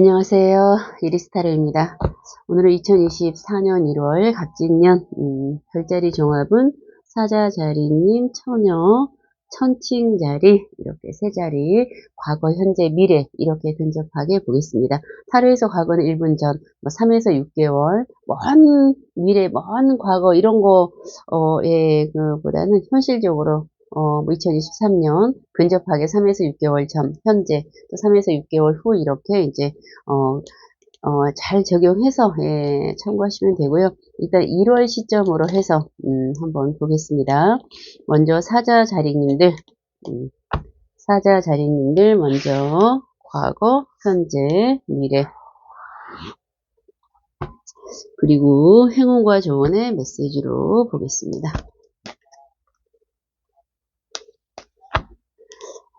안녕하세요. 이리스타르입니다. 오늘은 2024년 1월 갑진년 음, 별자리 종합은 사자자리님, 처녀, 천칭자리 이렇게 세 자리 과거, 현재, 미래 이렇게 근접하게 보겠습니다. 타로에서 과거는 1분 전, 뭐 3에서 6개월, 먼 미래, 먼 과거 이런 거에 그보다는 현실적으로 어, 뭐 2023년 근접하게 3에서 6개월 전, 현재 또 3에서 6개월 후 이렇게 이제 어, 어, 잘 적용해서 예, 참고하시면 되고요. 일단 1월 시점으로 해서 음, 한번 보겠습니다. 먼저 사자 자리님들 음, 사자 자리님들 먼저 과거, 현재, 미래 그리고 행운과 조언의 메시지로 보겠습니다.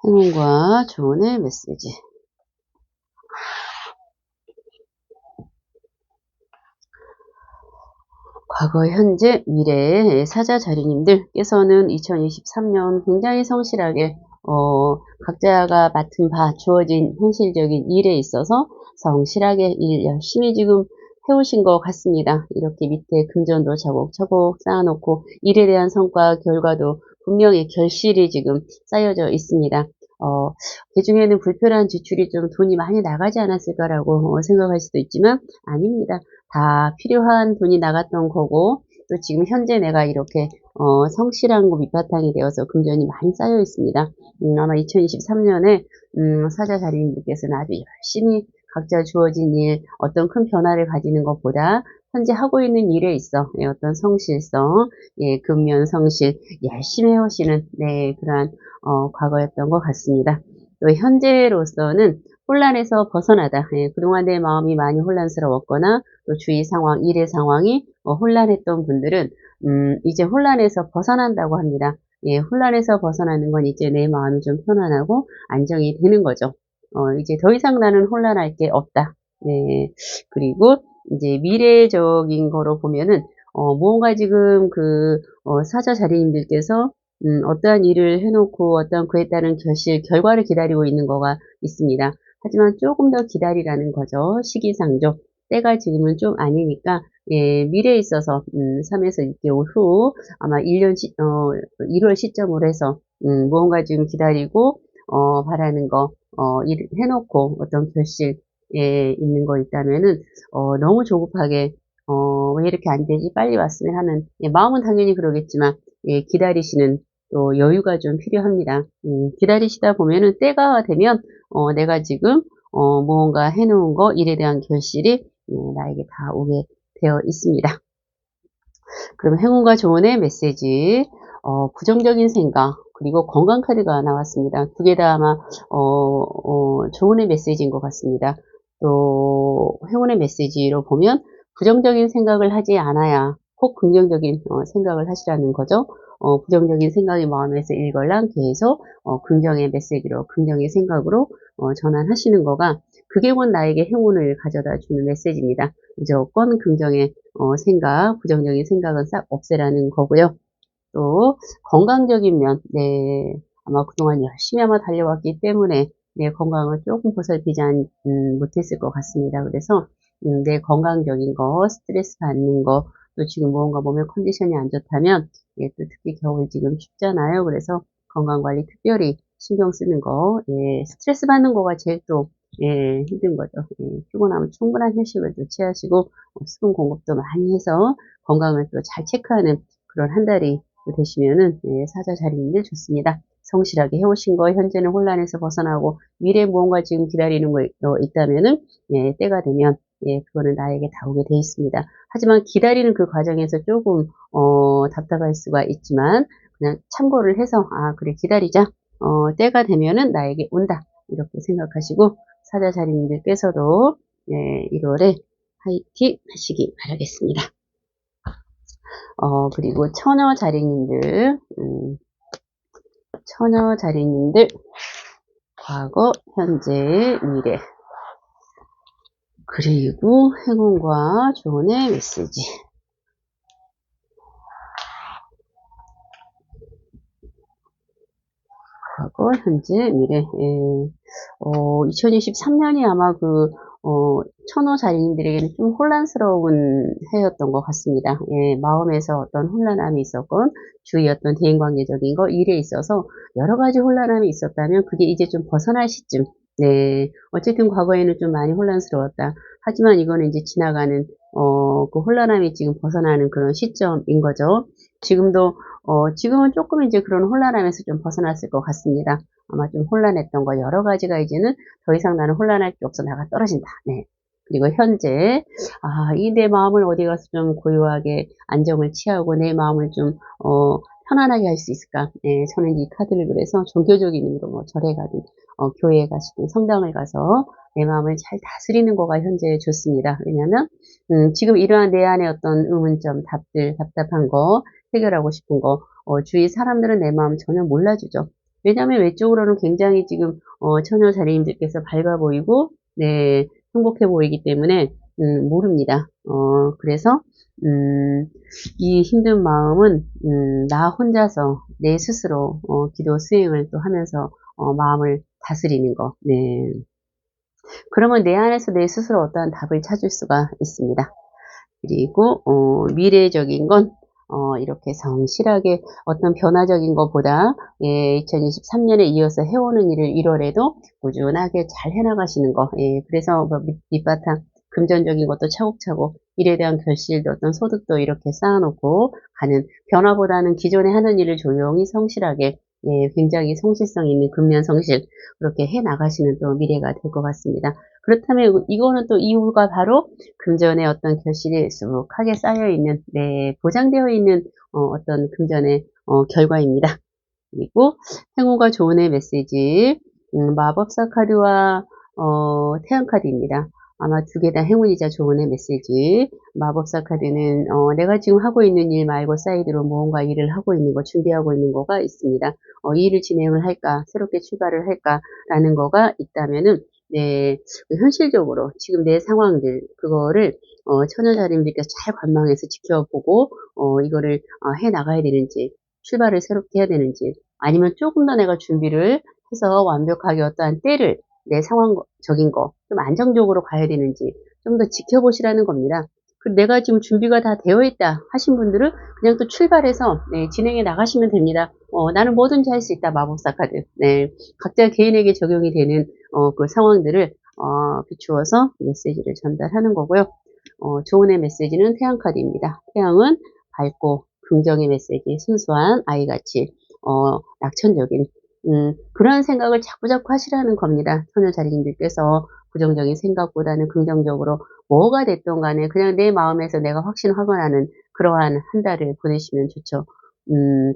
행운과 조언의 메시지. 과거, 현재, 미래의 사자 자리님들께서는 2023년 굉장히 성실하게 어, 각자가 맡은 바 주어진 현실적인 일에 있어서 성실하게 일 열심히 지금 해오신 것 같습니다. 이렇게 밑에 금전도 차곡차곡 쌓아놓고 일에 대한 성과 결과도 분명히 결실이 지금 쌓여져 있습니다. 어, 그 중에는 불편한 지출이 좀 돈이 많이 나가지 않았을까라고 어, 생각할 수도 있지만 아닙니다. 다 필요한 돈이 나갔던 거고 또 지금 현재 내가 이렇게 어, 성실한 거 밑바탕이 되어서 금전이 많이 쌓여 있습니다. 음, 아마 2023년에 음, 사자 자리님들께서는 아주 열심히 각자 주어진 일, 어떤 큰 변화를 가지는 것보다 현재 하고 있는 일에 있어 예, 어떤 성실성, 예, 근면 성실 열심히 해오시는 네, 그러한 어, 과거였던 것 같습니다. 또 현재로서는 혼란에서 벗어나다. 예, 그동안 내 마음이 많이 혼란스러웠거나 또 주위 상황, 일의 상황이 어, 혼란했던 분들은 음, 이제 혼란에서 벗어난다고 합니다. 예, 혼란에서 벗어나는 건 이제 내 마음이 좀 편안하고 안정이 되는 거죠. 어, 이제 더 이상 나는 혼란할 게 없다. 네. 그리고 이제 미래적인 거로 보면은 어, 무언가 지금 그 어, 사자 자리님들께서 음, 어떠한 일을 해놓고 어떤 그에 따른 결실 결과를 기다리고 있는 거가 있습니다. 하지만 조금 더 기다리라는 거죠. 시기상조. 때가 지금은 좀 아니니까 예, 미래에 있어서 음, 3에서 6개월 후 아마 1년 시, 어, 1월 시점으로 해서 음, 무언가 지금 기다리고 어, 바라는 거 어, 일 해놓고 어떤 결실에 있는 거 있다면은 어, 너무 조급하게 어, 왜 이렇게 안 되지? 빨리 왔으면 하는 예, 마음은 당연히 그러겠지만 예, 기다리시는 또 여유가 좀 필요합니다. 음, 기다리시다 보면은 때가 되면 어, 내가 지금 어, 무언가 해놓은 거 일에 대한 결실이 예, 나에게 다 오게 되어 있습니다. 그럼 행운과 조언의 메시지 어, 부정적인 생각 그리고 건강 카드가 나왔습니다. 두 개 다 아마 어, 어, 조언의 메시지인 것 같습니다. 또 행운의 메시지로 보면 부정적인 생각을 하지 않아야 꼭 긍정적인 어, 생각을 하시라는 거죠. 어, 부정적인 생각이 마음에서 일걸랑 계속 어, 긍정의 메시지로 긍정의 생각으로 어, 전환하시는 거가 그게 곧 나에게 행운을 가져다 주는 메시지입니다. 무조건 긍정의 어, 생각, 부정적인 생각은 싹 없애라는 거고요. 또 건강적인 면, 네, 아마 그동안 열심히 아마 달려왔기 때문에 내 건강을 조금 보살피지 않, 음, 못했을 것 같습니다. 그래서 음, 내 건강적인 거, 스트레스 받는 거, 또 지금 무언가 몸의 컨디션이 안 좋다면 예, 또 특히 겨울 지금 춥잖아요. 그래서 건강관리 특별히 신경 쓰는 거, 예, 스트레스 받는 거가 제일 또 예, 힘든 거죠. 예, 피곤하면 충분한 휴식을 또 취하시고 어, 수분 공급도 많이 해서 건강을 또 잘 체크하는 그런 한 달이 되시면은 예, 사자 자리인들 좋습니다. 성실하게 해오신 거 현재는 혼란에서 벗어나고 미래 무언가 지금 기다리는 거 있다면은 예, 때가 되면 예, 그거는 나에게 다 오게 돼 있습니다. 하지만 기다리는 그 과정에서 조금 어, 답답할 수가 있지만 그냥 참고를 해서 아 그래 기다리자 어, 때가 되면은 나에게 온다 이렇게 생각하시고 사자 자리님들께서도 예, 1월에 화이팅 하시기 바라겠습니다. 어, 그리고 처녀 자리님들, 음, 처녀 자리님들, 과거, 현재, 미래. 그리고 행운과 조언의 메시지. 과거, 현재, 미래. 예. 어, 2023년이 아마 그, 어, 천호 자리님들에게는 좀 혼란스러운 해였던 것 같습니다. 예, 마음에서 어떤 혼란함이 있었건, 주위 어떤 대인관계적인 거, 일에 있어서 여러 가지 혼란함이 있었다면, 그게 이제 좀 벗어날 시점. 네, 어쨌든 과거에는 좀 많이 혼란스러웠다. 하지만 이거는 이제 지나가는, 어, 그 혼란함이 지금 벗어나는 그런 시점인 거죠. 지금도, 어, 지금은 조금 이제 그런 혼란함에서 좀 벗어났을 것 같습니다. 아마 좀 혼란했던 거 여러 가지가 이제는 더 이상 나는 혼란할 게 없어 나가 떨어진다. 네. 그리고 현재 아, 이 내 마음을 어디 가서 좀 고요하게 안정을 취하고 내 마음을 좀 어, 편안하게 할 수 있을까? 네, 저는 이 카드를 그래서 종교적인 의미로 뭐 절에 가든 어, 교회에 가시든 성당을 가서 내 마음을 잘 다스리는 거가 현재 좋습니다. 왜냐하면 음, 지금 이러한 내 안에 어떤 의문점, 답들, 답답한 거 해결하고 싶은 거 어, 주위 사람들은 내 마음 전혀 몰라주죠. 왜냐하면 외적으로는 굉장히 지금 어, 처녀 자리님들께서 밝아 보이고 네 행복해 보이기 때문에 음, 모릅니다. 어, 그래서 음, 이 힘든 마음은 음, 나 혼자서 내 스스로 어, 기도 수행을 또 하면서 어, 마음을 다스리는 거. 네. 그러면 내 안에서 내 스스로 어떠한 답을 찾을 수가 있습니다. 그리고 어, 미래적인 건 어, 이렇게 성실하게 어떤 변화적인 것보다 예, 2023년에 이어서 해오는 일을 1월에도 꾸준하게 잘 해나가시는 거. 예, 그래서 뭐 밑, 밑바탕 금전적인 것도 차곡차곡 일에 대한 결실도 어떤 소득도 이렇게 쌓아놓고 가는 변화보다는 기존에 하는 일을 조용히 성실하게 예, 굉장히 성실성 있는 근면 성실 그렇게 해 나가시는 또 미래가 될 것 같습니다. 그렇다면 이거는 또 이유가 바로 금전의 어떤 결실이 수북하게 쌓여 있는 네, 보장되어 있는 어, 떤 금전의 어, 결과입니다. 그리고 행운과 조언의 메시지 음, 마법사 카드와 어, 태양 카드입니다. 아마 두 개 다 행운이자 조언의 메시지. 마법사 카드는 어, 내가 지금 하고 있는 일 말고 사이드로 무언가 일을 하고 있는 거, 준비하고 있는 거가 있습니다. 어, 이 일을 진행을 할까, 새롭게 출발을 할까 라는 거가 있다면은 네, 그 현실적으로 지금 내 상황들 그거를 어, 처녀자님들께서 잘 관망해서 지켜보고 어, 이거를 어, 해 나가야 되는지 출발을 새롭게 해야 되는지 아니면 조금 더 내가 준비를 해서 완벽하게 어떠한 때를 내 상황적인 거 좀 안정적으로 가야 되는지 좀 더 지켜보시라는 겁니다. 그 내가 지금 준비가 다 되어 있다 하신 분들은 그냥 또 출발해서 네, 진행해 나가시면 됩니다. 어, 나는 뭐든지 할 수 있다 마법사 카드. 네, 각자 개인에게 적용이 되는 어, 그 상황들을 어, 비추어서 메시지를 전달하는 거고요. 어, 조언의 메시지는 태양 카드입니다. 태양은 밝고 긍정의 메시지, 순수한 아이같이 어, 낙천적인 음, 그런 생각을 자꾸자꾸 하시라는 겁니다. 선녀 자리님들께서 부정적인 생각보다는 긍정적으로 뭐가 됐던 간에 그냥 내 마음에서 내가 확신하고 나는 그러한 한 달을 보내시면 좋죠. 음,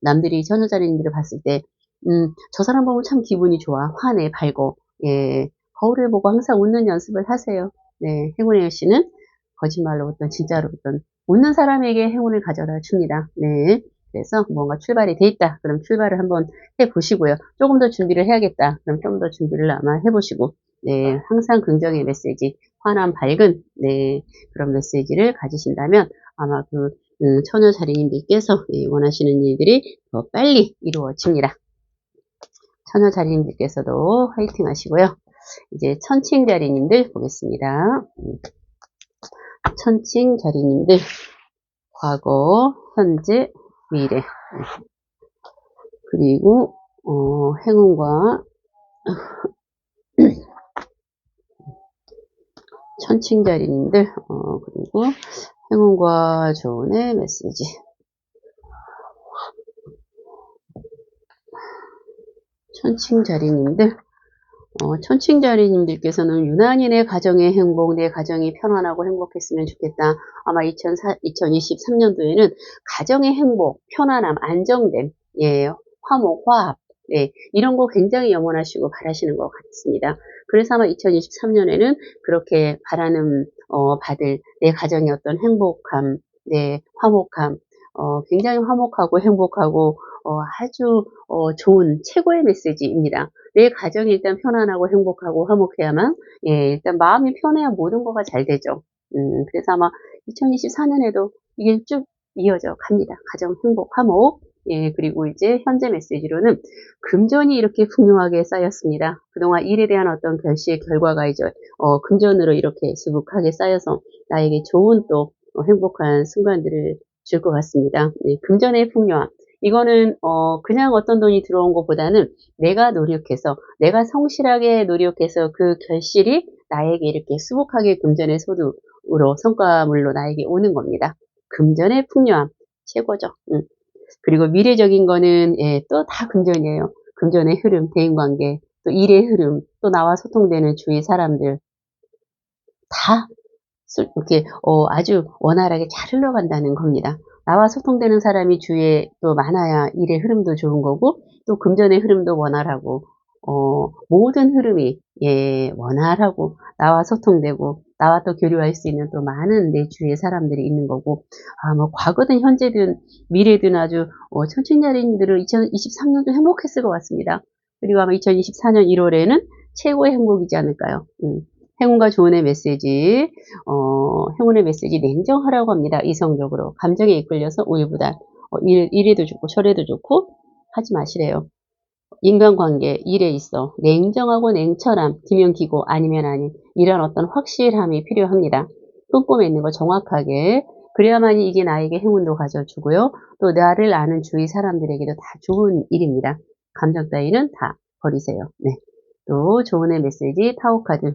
남들이 선녀 자리님들을 봤을 때, 음, 저 사람 보면 참 기분이 좋아. 화내, 밝고, 예. 거울을 보고 항상 웃는 연습을 하세요. 네, 행운의 여씨는 거짓말로 어떤 진짜로 어떤 웃는 사람에게 행운을 가져다 줍니다. 네. 그래서 뭔가 출발이 돼 있다. 그럼 출발을 한번 해 보시고요. 조금 더 준비를 해야겠다. 그럼 좀 더 준비를 아마 해 보시고, 네, 항상 긍정의 메시지, 환한 밝은, 네, 그런 메시지를 가지신다면 아마 그, 음, 처녀 자리님들께서 예, 원하시는 일들이 더 빨리 이루어집니다. 처녀 자리님들께서도 화이팅 하시고요. 이제 천칭 자리님들 보겠습니다. 음, 천칭 자리님들, 과거, 현재, 미래. 그리고, 어, 행운과, 천칭자리님들, 어, 그리고 행운과 조언의 메시지. 천칭자리님들, 어, 천칭자리님들께서는 유난히 내 가정의 행복, 내 가정이 편안하고 행복했으면 좋겠다. 아마 2004, 2023년도에는 가정의 행복, 편안함, 안정됨, 예, 화목, 화합, 예, 이런 거 굉장히 영원하시고 바라시는 것 같습니다. 그래서 아마 2023년에는 그렇게 바라는, 어, 받을 내 가정의 어떤 행복함, 내 화목함, 어, 굉장히 화목하고 행복하고, 어, 아주, 어, 좋은 최고의 메시지입니다. 내 가정이 일단 편안하고 행복하고 화목해야만, 예, 일단 마음이 편해야 모든 거가 잘 되죠. 음, 그래서 아마 2024년에도 이게 쭉 이어져 갑니다. 가정 행복, 화목. 예, 그리고 이제 현재 메시지로는 금전이 이렇게 풍요하게 쌓였습니다. 그동안 일에 대한 어떤 결시의 결과가 이제 어, 금전으로 이렇게 수북하게 쌓여서 나에게 좋은 또 어, 행복한 순간들을 줄 것 같습니다. 네, 금전의 풍요함. 이거는 어, 그냥 어떤 돈이 들어온 것보다는 내가 노력해서 내가 성실하게 노력해서 그 결실이 나에게 이렇게 수북하게 금전의 소득으로 성과물로 나에게 오는 겁니다. 금전의 풍요함 최고죠. 음. 그리고 미래적인 거는 예, 또 다 금전이에요. 금전의 흐름, 대인관계, 또 일의 흐름, 또 나와 소통되는 주위 사람들 다 이렇게 어, 아주 원활하게 잘 흘러간다는 겁니다. 나와 소통되는 사람이 주위에 또 많아야 일의 흐름도 좋은 거고 또 금전의 흐름도 원활하고 어, 모든 흐름이 예, 원활하고 나와 소통되고 나와 또 교류할 수 있는 또 많은 내 주위에 사람들이 있는 거고 아, 뭐 과거든 현재든 미래든 아주 어, 천춘자리님들은 2023년도 행복했을 것 같습니다. 그리고 아마 2024년 1월에는 최고의 행복이지 않을까요? 음. 행운과 조언의 메시지, 어, 행운의 메시지 냉정하라고 합니다. 이성적으로. 감정에 이끌려서 우유부단. 어, 일, 일에도 좋고, 철에도 좋고, 하지 마시래요. 인간관계, 일에 있어 냉정하고 냉철함, 기면 기고 아니면 아닌 이런 어떤 확실함이 필요합니다. 뿜뿜에 있는 거 정확하게 그래야만이 이게 나에게 행운도 가져주고요. 또 나를 아는 주위 사람들에게도 다 좋은 일입니다. 감정 따위는 다 버리세요. 네. 또 조언의 메시지 타오카드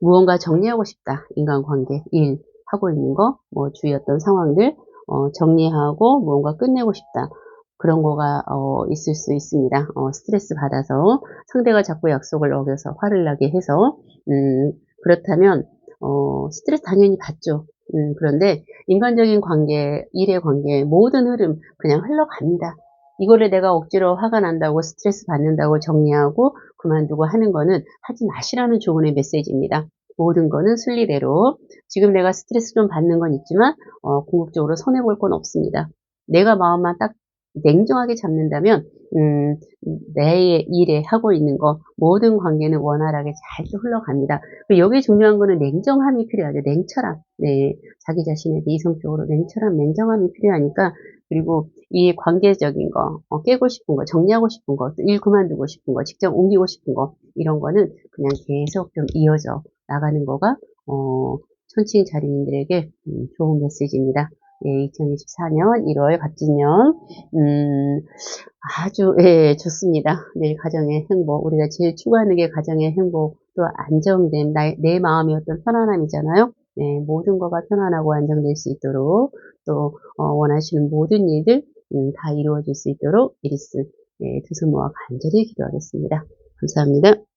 무언가 정리하고 싶다. 인간관계, 일, 하고 있는 거, 뭐 주위 어떤 상황들 어, 정리하고 무언가 끝내고 싶다. 그런 거가 어, 있을 수 있습니다. 어, 스트레스 받아서 상대가 자꾸 약속을 어겨서 화를 나게 해서 음, 그렇다면 어, 스트레스 당연히 받죠. 음, 그런데 인간적인 관계, 일의 관계 모든 흐름 그냥 흘러갑니다. 이거를 내가 억지로 화가 난다고 스트레스 받는다고 정리하고 그만두고 하는 거는 하지 마시라는 조언의 메시지입니다. 모든 거는 순리대로 지금 내가 스트레스 좀 받는 건 있지만 어, 궁극적으로 손해볼 건 없습니다. 내가 마음만 딱 냉정하게 잡는다면 음, 내 일에 하고 있는 거 모든 관계는 원활하게 잘 흘러갑니다. 여기 중요한 거는 냉정함이 필요하죠. 냉철함. 네, 자기 자신에게 이성적으로 냉철함, 냉정함이 필요하니까 그리고 이 관계적인 거, 어, 깨고 싶은 거, 정리하고 싶은 거, 일 그만두고 싶은 거, 직장 옮기고 싶은 거 이런 거는 그냥 계속 좀 이어져 나가는 거가 어, 천칭 자리인들에게 음, 좋은 메시지입니다. 예, 2024년 1월 갑진년 음, 아주 예, 좋습니다. 내일 가정의 행복 우리가 제일 추구하는 게 가정의 행복 또 안정됨 나, 내 마음의 어떤 편안함이잖아요. 네, 모든 거가 편안하고 안정될 수 있도록 또 어, 원하시는 모든 일들 음, 다 이루어질 수 있도록 이리스 예, 두수 모아 간절히 기도하겠습니다. 감사합니다.